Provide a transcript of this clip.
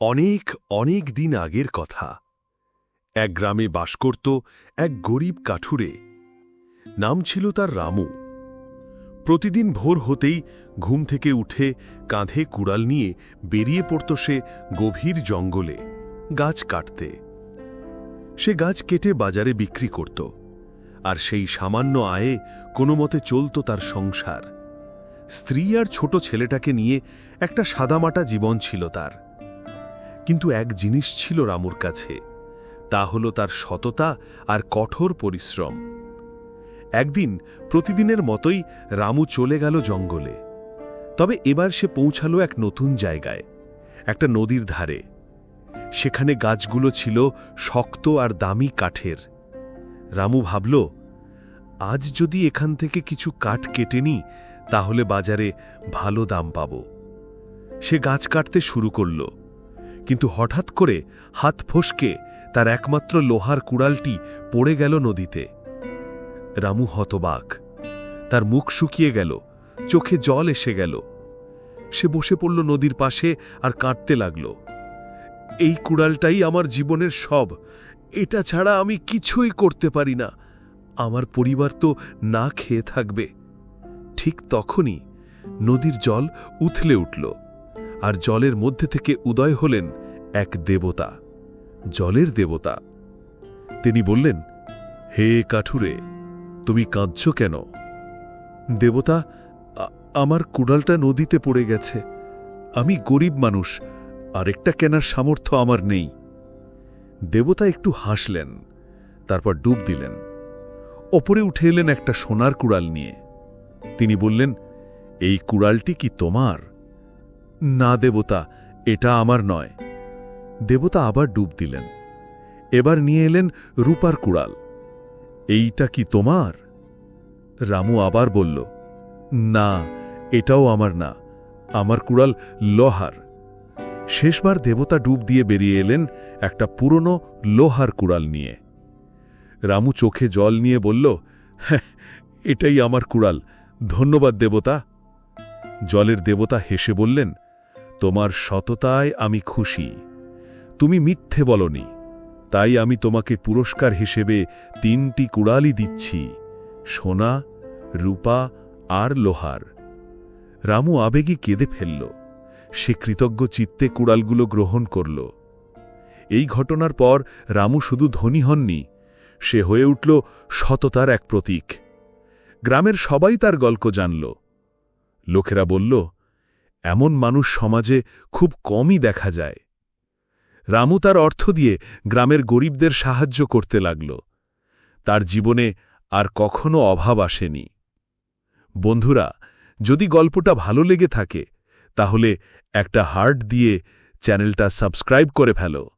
অনেক অনেক দিন আগের কথা। এক গ্রামে বাস করত এক গরিব কাঠুরে। নাম ছিল তার রামু। প্রতিদিন ভোর হতেই ঘুম থেকে উঠে কাঁধে কুড়াল নিয়ে বেরিয়ে পড়ত সে গভীর জঙ্গলে গাছ কাটতে। সে গাছ কেটে বাজারে বিক্রি করত, আর সেই সামান্য আয়ে কোনো মতে চলত তার সংসার। স্ত্রী আর ছোট ছেলেটাকে নিয়ে একটা সাদামাটা জীবন ছিল তার। কিন্তু এক জিনিস ছিল রামুর কাছে, তা হল তার সততা আর কঠোর পরিশ্রম। একদিন, প্রতিদিনের মতোই রামু চলে গেল জঙ্গলে। তবে এবার সে পৌঁছালো এক নতুন জায়গায়, একটা নদীর ধারে। সেখানে গাছগুলো ছিল শক্ত আর দামি কাঠের। রামু ভাবল, আজ যদি এখান থেকে কিছু কাঠ কেটে নিই, তাহলে বাজারে ভালো দাম পাব। সে গাছ কাটতে শুরু করল। কিন্তু হঠাৎ করে হাত ফসকে তার একমাত্র লোহার কুড়ালটি পড়ে গেল নদীতে। রামু হতবাক। তার মুখ শুকিয়ে গেল, চোখে জল এসে গেল। সে বসে পড়ল নদীর পাশে আর কাঁদতে লাগল। এই কুড়ালটাই আমার জীবনের সব। এটা ছাড়া আমি কিছুই করতে পারি না। আমার পরিবার তো না খেয়ে থাকবে। ঠিক তখনই নদীর জল উথলে উঠল। আর জলের মধ্যে থেকে উদয় হলেন এক দেবতা, জলের দেবতা। তিনি বললেন, হে কাঠুরে, তুমি কাঁদছ কেন? দেবতা আমার কুড়ালটা নদীতে পড়ে গেছে। আমি গরিব মানুষ, আরেকটা কেনার সামর্থ্য আমার নেই। দেবতা একটু হাসলেন, তারপর ডুব দিলেন। ওপরে উঠে এলেন একটা সোনার কুড়াল নিয়ে। তিনি বললেন, এই কুড়ালটি কি তোমার? না দেবতা এটা আমার নয়। দেবতা আবার ডুব দিলেন। এবার নিয়ে এলেন রূপার কুড়াল। এইটা কি তোমার? রামু আবার বলল না এটাও আমার না আমার কুড়াল লোহার। শেষবার দেবতা ডুব দিয়ে বেরিয়ে এলেন একটা পুরনো লোহার কুড়াল নিয়ে। রামু চোখে জল নিয়ে বলল "হ্যাঁ, এটাই আমার কুড়াল ধন্যবাদ দেবতা। জলের দেবতা হেসে বললেন তোমার সততায় আমি খুশি। তুমি মিথ্যে বলনি। তাই আমি তোমাকে পুরস্কার হিসেবে তিনটি কুড়ালই দিচ্ছি, সোনা, রূপা আর লোহার। রামু আবেগী কেঁদে ফেলল। সে কৃতজ্ঞ চিত্তে কুড়ালগুলো গ্রহণ করল। এই ঘটনার পর রামু শুধু ধনী হননি, সে হয়ে উঠল সততার এক প্রতীক। গ্রামের সবাই তার গল্প জানল। লোকেরা বলল এমন মানুষ সমাজে খুব কমই দেখা যায়। রামু তার অর্থ দিয়ে গ্রামের গরিবদের সাহায্য করতে লাগল। তার জীবনে আর কখনো অভাব আসেনি। বন্ধুরা, যদি গল্পটা ভালো লেগে থাকে, তাহলে একটা হার্ট দিয়ে চ্যানেলটা সাবস্ক্রাইব করে ফেলো।